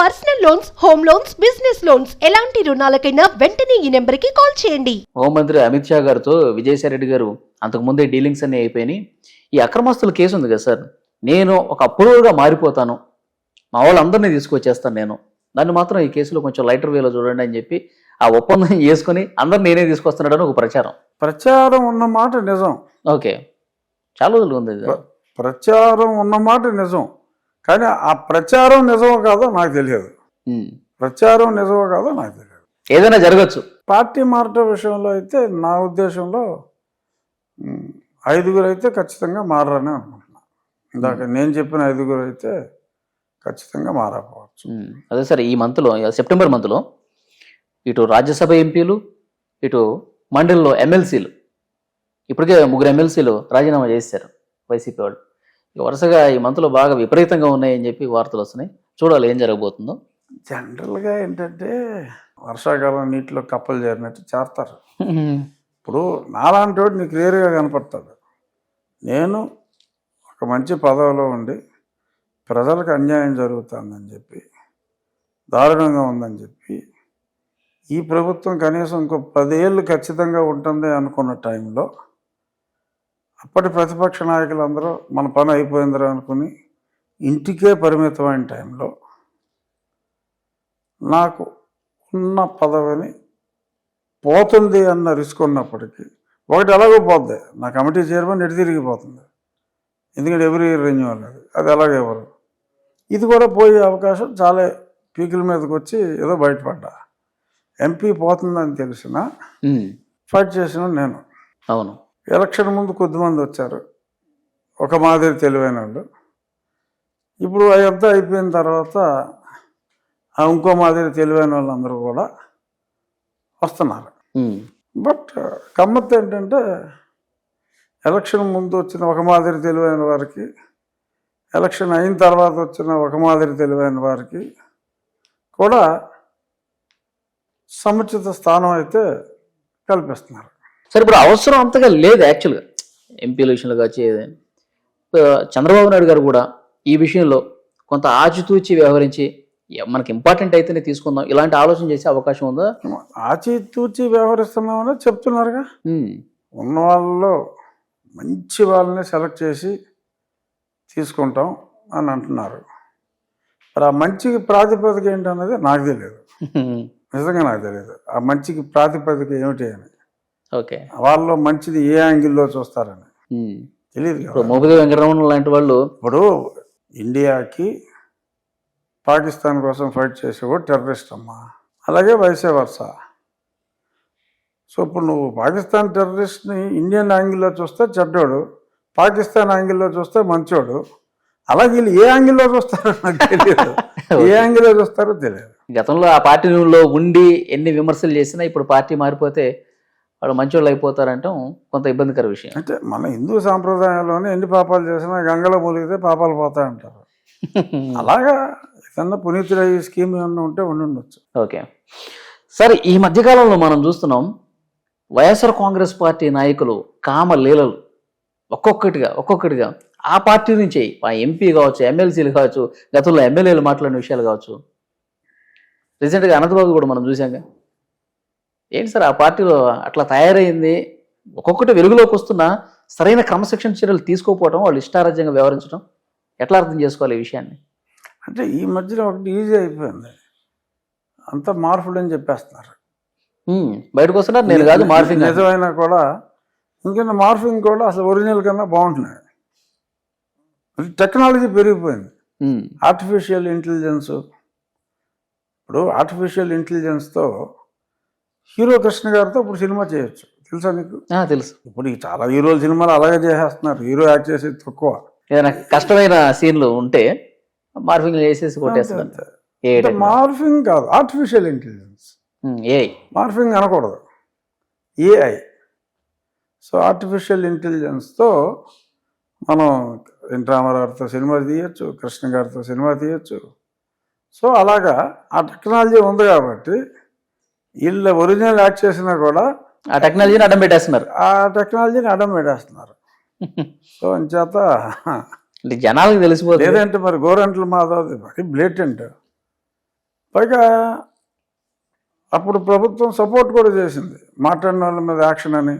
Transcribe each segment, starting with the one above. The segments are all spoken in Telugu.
Personal loans home loans business loans. ఎలాంటి రుణాలకైనా వెంటనే ఈ నెంబర్కి కాల్ చేయండి. హోంమంత్రి అమిత్ షా గారితో విజయసాయి రెడ్డి గారు అంతకుముందే డీలింగ్స్ అన్ని అయిపోయినాయి. ఈ అక్రమస్తుల కేసు ఉంది కదా సార్. నేను ఒక అప్రూవర్గా మారిపోతాను. మా వాళ్ళందరినీ తీసుకొచ్చేస్తాను నేను. దాన్ని మాత్రం ఈ కేసులో కొంచెం లైటర్ వేలో చూడండి అని చెప్పి ఆ ఒప్పందం చేసుకుని అందరు నేనే తీసుకొస్తున్నాడని ఒక ప్రచారం. ప్రచారం ఉన్న మాట నిజం. ఓకే. చాలా రోజులు ఉంది ఇది. ప్రచారం ఉన్న మాట నిజం. కానీ ఆ ప్రచారం నిజమో కాదో నాకు తెలియదు. ప్రచారం నిజమో కాదో నాకు తెలియదు. ఏదైనా జరగచ్చు. పార్టీ మారటం విషయంలో అయితే నా ఉద్దేశంలో ఐదుగురు అయితే ఖచ్చితంగా మారని అనుకుంటున్నా. ఇందాక నేను చెప్పిన ఐదుగురు అయితే ఖచ్చితంగా మారకపోవచ్చు. అదే సార్ ఈ మంత్లో సెప్టెంబర్ మంత్లో ఇటు రాజ్యసభ ఎంపీలు ఇటు మండలిలో ఎమ్మెల్సీలు ఇప్పటికే ముగ్గురు ఎమ్మెల్సీలు రాజీనామా చేశారు వైసీపీ వాళ్ళు. వరుసగా ఈ మంత్లో బాగా విపరీతంగా ఉన్నాయని చెప్పి వార్తలు వస్తున్నాయి. చూడాలి ఏం జరగబోతుందో. జనరల్గా ఏంటంటే వర్షాకాలం నీటిలో కప్పలు చేరినట్టు చేస్తారు. ఇప్పుడు నాలాంటి వాడు నీకు క్లియర్గా కనపడతాడు. నేను ఒక మంచి పదవిలో ఉండి ప్రజలకు అన్యాయం జరుగుతుందని చెప్పి దారుణంగా ఉందని చెప్పి ఈ ప్రభుత్వం కనీసం ఇంకో పదేళ్ళు ఖచ్చితంగా ఉంటుంది అనుకున్న టైంలో అప్పటి ప్రతిపక్ష నాయకులందరూ మన పని అయిపోయిందిరా అనుకుని ఇంటికే పరిమితమైన టైంలో నాకు ఉన్న పదవిని పోతుంది అన్న రిస్క్ ఉన్నప్పటికీ ఒకటి ఎలాగో పోద్ది. నా కమిటీ చైర్మన్ ఎటు తిరిగిపోతుంది ఎందుకంటే ఎవరి ఇయర్ రెన్యువల్ అది అది ఎలాగ ఎవరు? ఇది కూడా పోయే అవకాశం చాలా పీకుల మీదకి వచ్చి ఏదో బయటపడ్డా. ఎంపీ పోతుందని తెలిసిన. ఫైట్ చేసిన నేను. అవును. ఎలక్షన్ ముందు కొద్దిమంది వచ్చారు. ఒక మాదిరి తెలివైన వాళ్ళు. ఇప్పుడు అదంతా అయిపోయిన తర్వాత ఆ ఇంకో మాదిరి తెలివైన వాళ్ళందరూ కూడా వస్తున్నారు. బట్ గమ్మత్తు ఏంటంటే ఎలక్షన్ ముందు వచ్చిన ఒక మాదిరి తెలివైన వారికి ఎలక్షన్ అయిన తర్వాత వచ్చిన ఒక మాదిరి తెలివైన వారికి కూడా సముచిత స్థానం అయితే కల్పిస్తున్నారు. సరే ఇప్పుడు అవసరం అంతగా లేదు యాక్చువల్గా ఎంపీల విషయంలో కావచ్చు ఏదైనా. చంద్రబాబు నాయుడు గారు కూడా ఈ విషయంలో కొంత ఆచితూచి వ్యవహరించి "ఎ- మనకి ఇంపార్టెంట్ అయితేనే తీసుకుందాం. ఇలాంటి ఆలోచన చేసే అవకాశం ఉందా? ఆచితూచి వ్యవహరిస్తున్నామని చెప్తున్నారుగా. ఉన్న వాళ్ళలో మంచి వాళ్ళని సెలెక్ట్ చేసి తీసుకుంటాం అని అంటున్నారు. మరి ఆ మంచికి ప్రాతిపదిక ఏంటన్నది నాకు తెలియదు. నిజంగా నాకు తెలియదు. ఆ మంచికి ప్రాతిపదిక ఏమిటి అని. ఓకే. వాళ్ళలో మంచిది ఏ యాంగిల్లో చూస్తారని. తెలియదు మోపిదేవి వెంకటరమణ లాంటి వాళ్ళు ఇప్పుడు ఇండియాకి పాకిస్తాన్ కోసం ఫైట్ చేసేవాడు టెర్రరిస్ట్ అమ్మా. అలాగే వైసే వర్స. సో ఇప్పుడు నువ్వు పాకిస్తాన్ టెర్రరిస్ట్ని ఇండియన్ యాంగిల్లో చూస్తే చెడ్డోడు పాకిస్తాన్ యాంగిల్లో చూస్తే మంచోడు అలాగే వీళ్ళు ఏ యాంగిల్లో చూస్తారో నాకు తెలియదు ఏ యాంగిల్లో చూస్తారో తెలియదు గతంలో ఆ పార్టీలో ఉండి ఎన్ని విమర్శలు చేసినా ఇప్పుడు పార్టీ మారిపోతే వాళ్ళు మంచోళ్ళు అయిపోతారంటాం కొంత ఇబ్బందికర విషయం. అంటే మన హిందూ సాంప్రదాయంలోనే ఎన్ని పాపాలు చేసినా గంగలో మూలిగితే పాపాలు పోతాయంటారు అలాగా ఏదన్నా పునీతుడు ఈ స్కీమ్ ఏమన్నా ఉంటే ఉండి ఉండొచ్చు ఓకే. సరే ఈ మధ్యకాలంలో మనం చూస్తున్నాం వైఎస్ఆర్ కాంగ్రెస్ పార్టీ నాయకులు కామ లీలలు ఒక్కొక్కటిగా ఒక్కొక్కటిగా ఆ పార్టీ నుంచి ఆ ఎంపీ కావచ్చు ఎమ్మెల్సీలు కావచ్చు గతంలో ఎమ్మెల్యేలు మాట్లాడిన విషయాలు కావచ్చు. రీసెంట్గా అనంతబాబు కూడా మనం చూసాంగా ఏంటి సార్ ఆ పార్టీలో అట్లా తయారైంది? ఒక్కొక్కటి వెలుగులోకి వస్తున్నా సరైన క్రమశిక్షణ చర్యలు తీసుకోకపోవడం వాళ్ళు ఇష్టారాజ్యంగా వ్యవహరించడం ఎట్లా అర్థం చేసుకోవాలి ఈ విషయాన్ని? అంటే ఈ మధ్యన ఒకటి ఈజీ అయిపోయింది. అంత మార్పులు అని చెప్పేస్తున్నారు. బయటకు వస్తున్నారు నేను కాదు మార్ఫింగ్. నిజమైనా కూడా ఇంకన్నా మార్ఫింగ్ కూడా అసలు ఒరిజినల్ కన్నా బాగుంటున్నాయి. టెక్నాలజీ పెరిగిపోయింది. ఆర్టిఫిషియల్ ఇంటెలిజెన్స్ ఇప్పుడు ఆర్టిఫిషియల్ ఇంటెలిజెన్స్తో హీరో కృష్ణ గారితో ఇప్పుడు సినిమా చేయొచ్చు. తెలుసా నీకు? తెలుసు. ఇప్పుడు చాలా హీరోల సినిమాలు అలాగే చేసేస్తున్నారు. హీరో యాక్ట్ చేసేది తక్కువ. ఏదైనా కష్టమైన సీన్లు ఉంటే మార్ఫింగ్ చేసేసి కొట్టేస్తారు మార్ఫింగ్ కాదు ఆర్టిఫిషియల్ ఇంటెలిజెన్స్ ఏ మార్ఫింగ్ అనకూడదు. ఏఐ సో ఆర్టిఫిషియల్ ఇంటెలిజెన్స్తో మనం ఎన్ రామారావుతో సినిమా తీయచ్చు కృష్ణ గారితో సినిమా తీయచ్చు. సో అలాగా ఆ టెక్నాలజీ ఉంది కాబట్టి వీళ్ళు ఒరిజినల్ యాక్ట్ చేసినా కూడా ఆ టెక్నాలజీని అడ్డం పెట్టేస్తున్నారు. ఆ టెక్నాలజీని అడ్డం పెట్టేస్తున్నారు. సో అంచేత అంటే జనాలకు తెలిసిపోతుంది. లేదంటే మరి గోరంట్ల మాధవ్ మరి బ్లేటెంట్ పైగా అప్పుడు ప్రభుత్వం సపోర్ట్ కూడా చేసింది. మాట్లాడిన వాళ్ళ మీద యాక్షన్ అని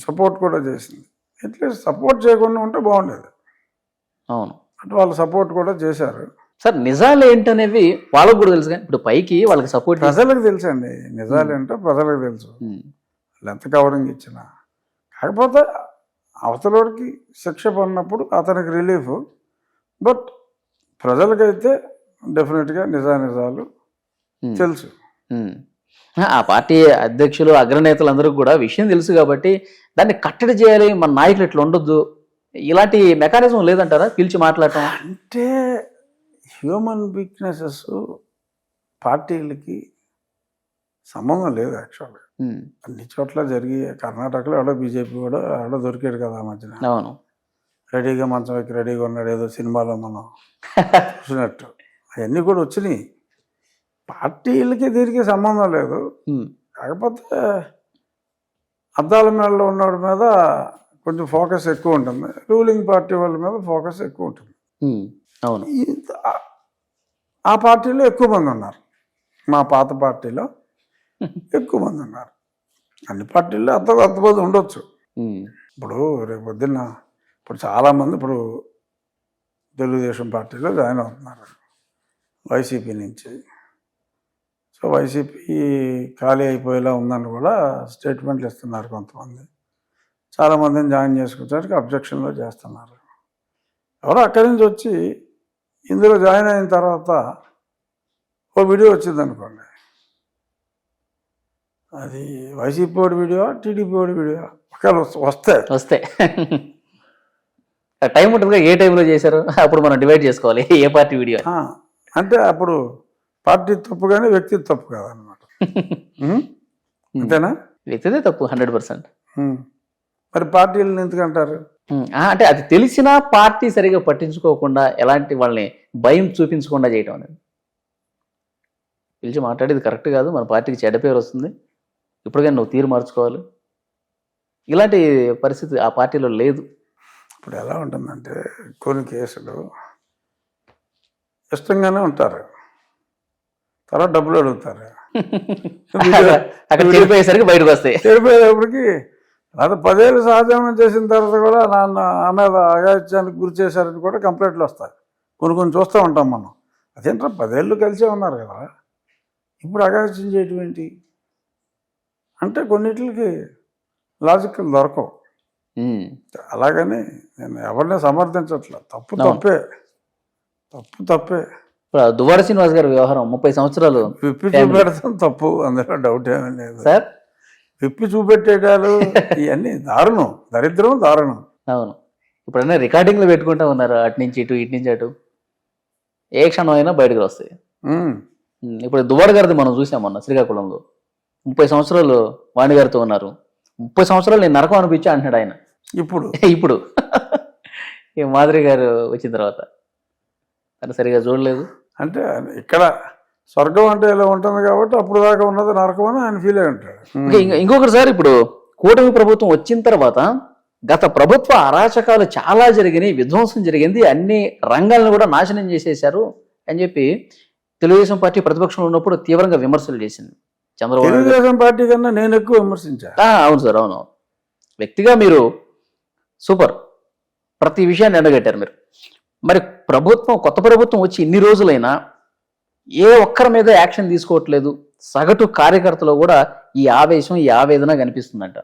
సపోర్ట్ కూడా చేసింది. అట్లీస్ట్ సపోర్ట్ చేయకుండా ఉంటే బాగుండేది. అవును. అంటే వాళ్ళు సపోర్ట్ కూడా చేశారు. సార్ నిజాలు ఏంటనేవి వాళ్ళకు కూడా తెలుసు కానీ ఇప్పుడు పైకి వాళ్ళకి సపోర్ట్ ప్రజలకు తెలుసండి. నిజాలు ఏంటో ప్రజలకు తెలుసు. ఎంత కవరింగ్ ఇచ్చినా. కాకపోతే అవతలవాడికి శిక్ష పడినప్పుడు అతనికి రిలీఫ్. బట్ ప్రజలకైతే డెఫినెట్గా నిజానిజాలు తెలుసు. ఆ పార్టీ అధ్యక్షులు అగ్రనేతలందరూ కూడా విషయం తెలుసు కాబట్టి దాన్ని కట్టడి చేయాలి. మన నాయకులు ఇట్లా ఉండొద్దు. ఇలాంటి మెకానిజం లేదంటారా? పిలిచి మాట్లాడటం. అంటే హ్యూమన్ వీక్నెసెస్ పార్టీలకి సంబంధం లేదు యాక్చువల్గా. అన్ని చోట్ల జరిగి కర్ణాటకలో ఎవడో బీజేపీ కూడా ఎవడో దొరికాడు కదా ఆ మధ్యన. అవును. రెడీగా మంచం ఎక్కి రెడీగా ఉన్నాడు ఏదో సినిమాలో మనం చూసినట్టు. అవన్నీ కూడా వచ్చినాయి. పార్టీలకి దీనికి సంబంధం లేదు. కాకపోతే అద్దాల మేడలో ఉన్నవాడి మీద కొంచెం ఫోకస్ ఎక్కువ ఉంటుంది. రూలింగ్ పార్టీ వాళ్ళ మీద ఫోకస్ ఎక్కువ ఉంటుంది. అవును. ఆ- పార్టీలో ఎక్కువ మంది ఉన్నారు. మా పాత పార్టీలో ఎక్కువ మంది ఉన్నారు. అన్ని పార్టీల్లో అంత అంతమంది ఉండొచ్చు. ఇప్పుడు రేపు పొద్దున్న ఇప్పుడు చాలామంది ఇప్పుడు తెలుగుదేశం పార్టీలో జాయిన్ అవుతున్నారు. వైసీపీ నుంచి. సో వైసీపీ ఖాళీ అయిపోయేలా ఉందని కూడా స్టేట్మెంట్లు ఇస్తున్నారు కొంతమంది. చాలామందిని జాయిన్ చేసుకుంటానికి అబ్జెక్షన్లో చేస్తున్నారు. ఎవరో అక్కడి నుంచి వచ్చి ఇందులో జాయిన్ అయిన తర్వాత ఓ వీడియో వచ్చింది అనుకోండి. అది వైసీపీ వాడి వీడియో టీడీపీ వాడి వీడియో ఒకవేళ వస్తే- వస్తే. టైం ఉంటుందిగా ఏ టైంలో చేశారు? అప్పుడు మనం డివైడ్ చేసుకోవాలి ఏ పార్టీ వీడియో అంటే అప్పుడు పార్టీ తప్పు కానీ వ్యక్తి తప్పు కాదనమాట? అంతేనా? వ్యక్తిదే తప్పు హండ్రెడ్ పర్సెంట్. మరి పార్టీలను ఎందుకంటారు అంటే అది తెలిసినా పార్టీ సరిగా పట్టించుకోకుండా ఎలాంటి వాళ్ళని భయం చూపించకుండా చేయటం అనేది. పిలిచి మాట్లాడేది కరెక్ట్ కాదు మన పార్టీకి చెడ్డ పేరు వస్తుంది. ఇప్పటికైనా నువ్వు తీరు మార్చుకోవాలి. ఇలాంటి పరిస్థితి ఆ పార్టీలో లేదు. ఇప్పుడు ఎలా ఉంటుందంటే కొన్ని కేసులు ఇష్టంగానే ఉంటారు. తర్వాత డబ్బులు అడుగుతారు. అక్కడ చెడిపోయేసరికి బయటకు వస్తాయి. చెడిపోయేటప్పటికి అది పదేళ్ళు సహజీవనం చేసిన తర్వాత కూడా నాన్న మీద అగాత్యానికి గురి చేశారని కూడా కంప్లైంట్లు వస్తాయి. కొన్ని కొన్ని చూస్తూ ఉంటాం మనం. అదేంట్రా పదేళ్ళు కలిసే ఉన్నారు కదా. ఇప్పుడు అగాత్యం చేయటం ఏంటి? అంటే కొన్నిటికి లాజికల్ దొరకవు. అలాగని నేను ఎవరిని సమర్థించట్లే తప్పు. తప్పే. తప్పు తప్పే. దువ్వాడ శ్రీనివాస్ గారి వ్యవహారం ముప్పై సంవత్సరాలు చూపెడతాం తప్పు అందులో డౌట్ ఏమీ లేదు. సార్? విప్పి చూపెట్టేటాలు ఇవన్నీ దారుణం. దరిద్రం దారుణం. అవును. ఇప్పుడైనా రికార్డింగ్లు పెట్టుకుంటా ఉన్నారు అటు నుంచి ఇటు ఇటు నుంచి అటు. ఏ క్షణం అయినా బయటకు వస్తాయి. ఇప్పుడు దువ్వాడ గారిది మనం చూసాం మొన్న శ్రీకాకుళంలో. ముప్పై సంవత్సరాలు వాణి గారితో ఉన్నారు. ముప్పై సంవత్సరాలు నేను నరకం అనిపించా అంటున్నాడు ఆయన. ఇప్పుడు? ఇప్పుడు. ఈ మాదిరి గారు వచ్చిన తర్వాత. తను సరిగా చూడలేదు. అంటే ఇక్కడ స్వర్గం అంటే ఇలా ఉంటుంది కాబట్టి అప్పుడు దాకా ఉన్నది నరకం అని ఆయన ఫీల్ అయి ఉంటాడు. ఇంకా ఇంక- ఇంకొకటి సార్ ఇప్పుడు కూటమి ప్రభుత్వం వచ్చిన తర్వాత గత ప్రభుత్వ అరాచకాలు చాలా జరిగినాయి విధ్వంసం జరిగింది అన్ని రంగాలను కూడా నాశనం చేసేశారు అని చెప్పి తెలుగుదేశం పార్టీ ప్రతిపక్షంలో ఉన్నప్పుడు తీవ్రంగా విమర్శలు చేసింది. చంద్రబాబు. తెలుగుదేశం పార్టీ కన్నా నేను ఎక్కువ విమర్శించా. ఆ, అవును సార్ అవును. వ్యక్తిగా మీరు సూపర్. ప్రతి విషయాన్ని ఎండగట్టారు మీరు. మరి ప్రభుత్వం కొత్త ప్రభుత్వం వచ్చి ఇన్ని రోజులైనా ఏ ఒక్కరి మీద యాక్షన్ తీసుకోవట్లేదు. సగటు కార్యకర్తలో కూడా ఈ ఆవేశం ఈ ఆవేదన కనిపిస్తుందంట.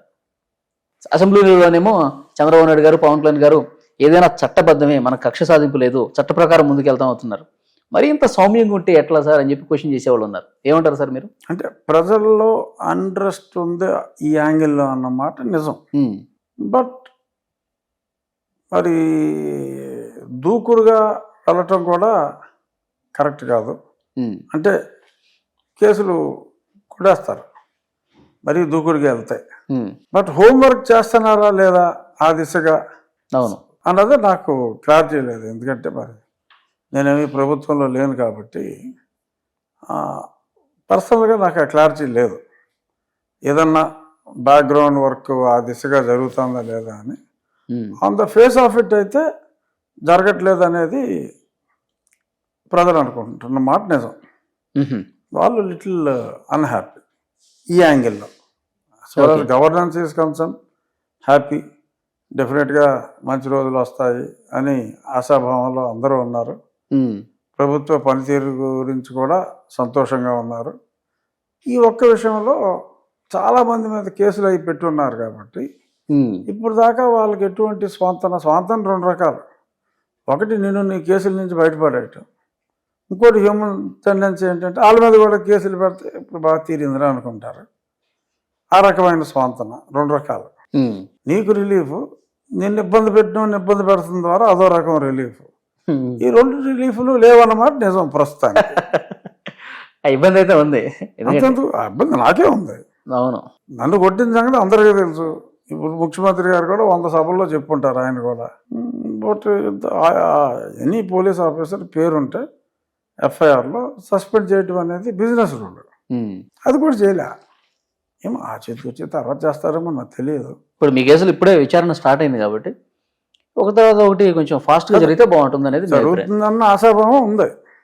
అసెంబ్లీలోనేమో చంద్రబాబు నాయుడు గారు పవన్ కళ్యాణ్ గారు ఏదైనా చట్టబద్ధమే మన కక్ష సాధింపు లేదు చట్ట ప్రకారం ముందుకెళ్తాం అవుతున్నారు. మరి ఇంత సౌమ్యంగా ఉంటే ఎట్లా సార్ అని చెప్పి క్వశ్చన్ చేసేవాళ్ళు ఉన్నారు. ఏమంటారు సార్ మీరు? అంటే ప్రజల్లో అంట్రెస్ట్ ఉంది ఈ యాంగిల్లో అన్నమాట నిజం. బట్ మరి దూకుడుగా వెళ్ళటం కూడా కరెక్ట్ కాదు. అంటే కేసులు కొడేస్తారు. మరి దూకుడుగా వెళ్తాయి. బట్ హోంవర్క్ చేస్తున్నారా లేదా ఆ దిశగా అవును. అన్నది నాకు క్లారిటీ లేదు. ఎందుకంటే మరి నేనేమి ప్రభుత్వంలో లేను కాబట్టి పర్సనల్గా నాకు ఆ క్లారిటీ లేదు. ఏదన్నా బ్యాక్గ్రౌండ్ వర్క్ ఆ దిశగా జరుగుతుందా లేదా అని. On the face of it అయితే జరగట్లేదు అనేది ప్రజలు అనుకుంటున్న మాట నిజం. వాళ్ళు లిటిల్ అన్హ్యాపీ ఈ యాంగిల్లో. So. Governance is concern happy డెఫినెట్గా మంచి రోజులు వస్తాయి అని ఆశాభావంలో అందరూ ఉన్నారు. ప్రభుత్వ పనితీరు గురించి కూడా సంతోషంగా ఉన్నారు. ఈ ఒక్క విషయంలో చాలామంది మీద కేసులు అయి పెట్టున్నారు కాబట్టి. ఇప్పుడు దాకా వాళ్ళకి ఎటువంటి స్వాంతన స్వాంతన రెండు రకాలు. ఒకటి నేను నీ కేసుల నుంచి బయటపడేయటం. ఇంకోటి హ్యూమన్ టెండెన్సీ ఏంటంటే వాళ్ళ మీద కూడా కేసులు పెడితే ఇప్పుడు బాగా తీరిందిరా అనుకుంటారు. ఆ రకమైన స్వాంతన రెండు రకాలు. నీకు రిలీఫ్ నిన్ను ఇబ్బంది పెట్టిన ఇబ్బంది పెడతాం ద్వారా అదో రకం రిలీఫ్. ఈ రెండు రిలీఫ్లు లేవన్నమాట నిజం ప్రస్తుతానికి. ఆ ఇబ్బంది అయితే ఉంది. అంతెందుకు? ఇబ్బంది నాకే ఉంది. అవును. నన్ను కొట్టిన సంగతి అందరికీ తెలుసు. ఇప్పుడు ముఖ్యమంత్రి గారు కూడా వంద సభల్లో చెప్పుంటారు ఆయన కూడా. బట్ ఎనీ పోలీస్ ఆఫీసర్ పేరుంటే ఎఫ్ఐఆర్లో సస్పెండ్ చేయడం అనేది బిజినెస్ రూల్. అది కూడా చేయలే ఏమో ఆ చేతికి వచ్చి తర్వాత చేస్తారేమో నాకు తెలియదు ఇప్పుడు మీ కేసులు ఇప్పుడే విచారణ స్టార్ట్ అయింది కాబట్టి ఒక తర్వాత ఒకటి కొంచెం ఫాస్ట్గా జరిగితే బాగుంటుంది అనేది. జరుగుతుందన్న ఆశాభావం ఉంది